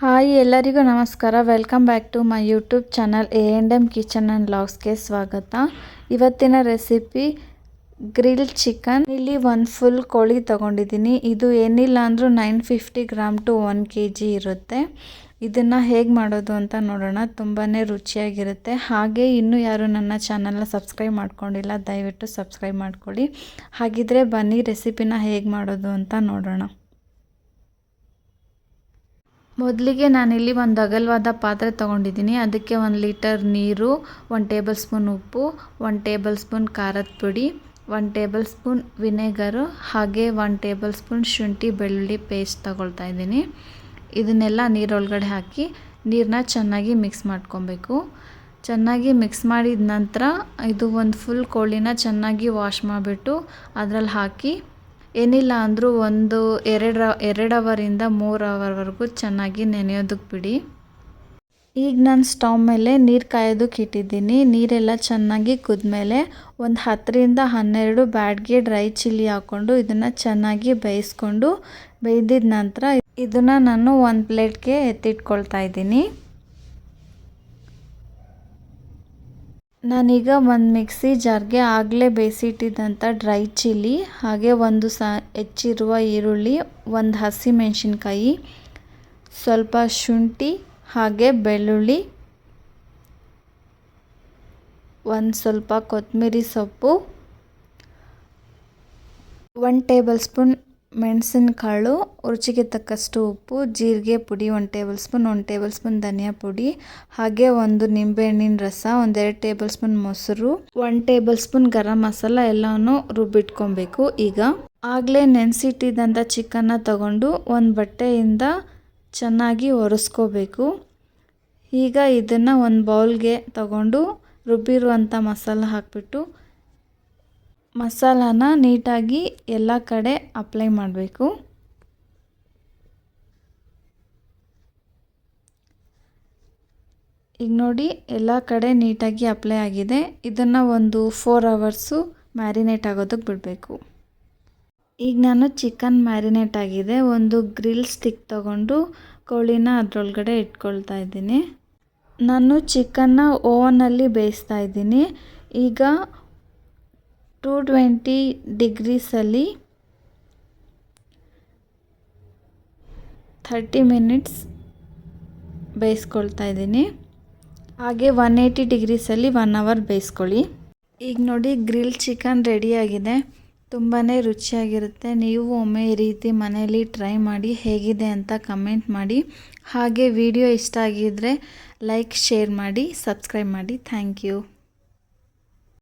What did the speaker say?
Hi ಎಲ್ಲರಿಗೂ ನಮಸ್ಕಾರ. Welcome back to my YouTube channel A and M kitchen and ಲಾಗ್ಸ್ಗೆ ಸ್ವಾಗತ. ಇವತ್ತಿನ ರೆಸಿಪಿ ಗ್ರಿಲ್ ಚಿಕನ್ ಇಲ್ಲಿ ಒಂದು ಫುಲ್ ಕೋಳಿ ತೊಗೊಂಡಿದ್ದೀನಿ. ಇದು ಏನಿಲ್ಲ ಅಂದರೂ nine fifty gram to one K G ಇರುತ್ತೆ. ಇದನ್ನು ಹೇಗೆ ಮಾಡೋದು ಅಂತ ನೋಡೋಣ. ತುಂಬಾ ರುಚಿಯಾಗಿರುತ್ತೆ. ಹಾಗೆ ಇನ್ನೂ ಯಾರು ನನ್ನ ಚಾನಲ್ನ ಸಬ್ಸ್ಕ್ರೈಬ್ ಮಾಡ್ಕೊಂಡಿಲ್ಲ, ದಯವಿಟ್ಟು ಸಬ್ಸ್ಕ್ರೈಬ್ ಮಾಡ್ಕೊಳ್ಳಿ. ಹಾಗಿದ್ರೆ ಬನ್ನಿ ರೆಸಿಪಿನ ಹೇಗೆ ಮಾಡೋದು ಅಂತ ನೋಡೋಣ. ಮೊದಲಿಗೆ ನಾನಿಲ್ಲಿ ಒಂದು ಅಗಲವಾದ ಪಾತ್ರೆ ತೊಗೊಂಡಿದ್ದೀನಿ. ಅದಕ್ಕೆ ಒಂದು ಲೀಟರ್ ನೀರು, ಒಂದು ಟೇಬಲ್ ಸ್ಪೂನ್ ಉಪ್ಪು, ಒಂದು ಟೇಬಲ್ ಸ್ಪೂನ್ ಖಾರದ ಪುಡಿ, ಒಂದು ಟೇಬಲ್ ಸ್ಪೂನ್ ವಿನೆಗರು, ಹಾಗೆ ಒಂದು ಟೇಬಲ್ ಸ್ಪೂನ್ ಶುಂಠಿ ಬೆಳ್ಳುಳ್ಳಿ ಪೇಸ್ಟ್ ತಗೊಳ್ತಾ ಇದ್ದೀನಿ. ಇದನ್ನೆಲ್ಲ ನೀರೊಳಗಡೆ ಹಾಕಿ ನೀರನ್ನ ಚೆನ್ನಾಗಿ ಮಿಕ್ಸ್ ಮಾಡ್ಕೊಬೇಕು. ಚೆನ್ನಾಗಿ ಮಿಕ್ಸ್ ಮಾಡಿದ ನಂತರ ಇದು ಒಂದು ಫುಲ್ ಕೋಳಿನ ಚೆನ್ನಾಗಿ ವಾಶ್ ಮಾಡಿಬಿಟ್ಟು ಅದರಲ್ಲಿ ಹಾಕಿ ಏನಿಲ್ಲ ಅಂದರೂ ಒಂದು ಎರಡು ಎರಡು ಅವರಿಂದ ಮೂರು ಅವರ್ವರೆಗೂ ಚೆನ್ನಾಗಿ ನೆನೆಯೋದಕ್ಕೆ ಬಿಡಿ. ಈಗ ನಾನು ಸ್ಟವ್ ಮೇಲೆ ನೀರು ಕಾಯೋದಕ್ಕೆ ಇಟ್ಟಿದ್ದೀನಿ. ನೀರೆಲ್ಲ ಚೆನ್ನಾಗಿ ಕುದ್ಮೇಲೆ ಒಂದು ಹತ್ತರಿಂದ ಹನ್ನೆರಡು ಬ್ಯಾಡ್ಗೆ ಡ್ರೈ ಚಿಲ್ಲಿ ಹಾಕ್ಕೊಂಡು ಇದನ್ನು ಚೆನ್ನಾಗಿ ಬೇಯಿಸ್ಕೊಂಡು, ಬೇಯ್ದಿದ ನಂತರ ಇದನ್ನು ನಾನು ಒಂದು ಪ್ಲೇಟ್ಗೆ ಎತ್ತಿಟ್ಕೊಳ್ತಾ ಇದ್ದೀನಿ. ನಾನೀಗ ಒಂದು ಮಿಕ್ಸಿ ಜಾರ್ಗೆ ಆಗಲೇ ಬೇಯಿಸಿಟ್ಟಿದ್ದಂಥ ಡ್ರೈ ಚಿಲ್ಲಿ, ಹಾಗೆ ಒಂದು ಸ, ಹೆಚ್ಚಿರುವ ಈರುಳ್ಳಿ, ಒಂದು ಹಸಿಮೆಣಸಿನ್ಕಾಯಿ ಸ್ವಲ್ಪ ಶುಂಠಿ, ಹಾಗೆ ಬೆಳ್ಳುಳ್ಳಿ, ಒಂದು ಸ್ವಲ್ಪ ಕೊತ್ತಂಬರಿ ಸೊಪ್ಪು ಒನ್ ಟೇಬಲ್ ಸ್ಪೂನ್ ಮೆಣಸಿನಕಾಳು, ರುಚಿಗೆ ತಕ್ಕಷ್ಟು ಉಪ್ಪು, ಜೀರಿಗೆ ಪುಡಿ, ಒಂದು ಟೇಬಲ್ ಸ್ಪೂನ್, ಒಂದು ಟೇಬಲ್ ಸ್ಪೂನ್ ಧನಿಯಾ ಪುಡಿ, ಹಾಗೆ ಒಂದು ನಿಂಬೆಹಣ್ಣಿನ ರಸ, ಒಂದೆರಡು ಟೇಬಲ್ ಸ್ಪೂನ್ ಮೊಸರು, ಒಂದು ಟೇಬಲ್ ಸ್ಪೂನ್ ಗರಂ ಮಸಾಲ ಎಲ್ಲವನ್ನು ರುಬ್ಬಿಟ್ಕೊಬೇಕು. ಈಗ ಆಗಲೇ ನೆನೆಸಿಟ್ಟಿದ್ದಂಥ ಚಿಕನ್ನ ತಗೊಂಡು ಒಂದು ಬಟ್ಟೆಯಿಂದ ಚೆನ್ನಾಗಿ ಒರೆಸ್ಕೋಬೇಕು. ಈಗ ಇದನ್ನು ಒಂದು ಬೌಲ್ಗೆ ತಗೊಂಡು ರುಬ್ಬಿರುವಂಥ ಮಸಾಲ ಹಾಕಿಬಿಟ್ಟು ಮಸಾಲಾನ ನೀಟಾಗಿ ಎಲ್ಲ ಕಡೆ ಅಪ್ಲೈ ಮಾಡಬೇಕು. ಈಗ ನೋಡಿ ಎಲ್ಲ ಕಡೆ ನೀಟಾಗಿ ಅಪ್ಲೈ ಆಗಿದೆ. ಇದನ್ನು ಒಂದು ಫೋರ್ ಅವರ್ಸು ಮ್ಯಾರಿನೇಟ್ ಆಗೋದಕ್ಕೆ ಬಿಡಬೇಕು. ಈಗ ನಾನು ಚಿಕನ್ ಮ್ಯಾರಿನೇಟ್ ಆಗಿದೆ. ಒಂದು ಗ್ರಿಲ್ ಸ್ಟಿಕ್ ತಗೊಂಡು ಕೋಳಿನ ಅದರೊಳಗಡೆ ಇಟ್ಕೊಳ್ತಾ ಇದ್ದೀನಿ. ನಾನು ಚಿಕನ್ನ ಓವನಲ್ಲಿ ಬೇಯಿಸ್ತಾ ಇದ್ದೀನಿ. ಈಗ ಟೂ ಟ್ವೆಂಟಿ ಡಿಗ್ರೀಸಲ್ಲಿ ಥರ್ಟಿ ಮಿನಿಟ್ಸ್ ಬೇಯಿಸ್ಕೊಳ್ತಾ ಇದ್ದೀನಿ. ಹಾಗೆ ಒನ್ ಏಯ್ಟಿ ಡಿಗ್ರೀಸಲ್ಲಿ ಒನ್ ಅವರ್ ಬೇಯಿಸ್ಕೊಳ್ಳಿ. ಈಗ ನೋಡಿ ಗ್ರಿಲ್ ಚಿಕನ್ ರೆಡಿಯಾಗಿದೆ. ತುಂಬಾ ರುಚಿಯಾಗಿರುತ್ತೆ. ನೀವು ಒಮ್ಮೆ ಈ ರೀತಿ ಮನೆಯಲ್ಲಿ ಟ್ರೈ ಮಾಡಿ ಹೇಗಿದೆ ಅಂತ ಕಮೆಂಟ್ ಮಾಡಿ. ಹಾಗೆ ವಿಡಿಯೋ ಇಷ್ಟ ಆಗಿದ್ದರೆ ಲೈಕ್, ಶೇರ್ ಮಾಡಿ, ಸಬ್ಸ್ಕ್ರೈಬ್ ಮಾಡಿ. Thank you.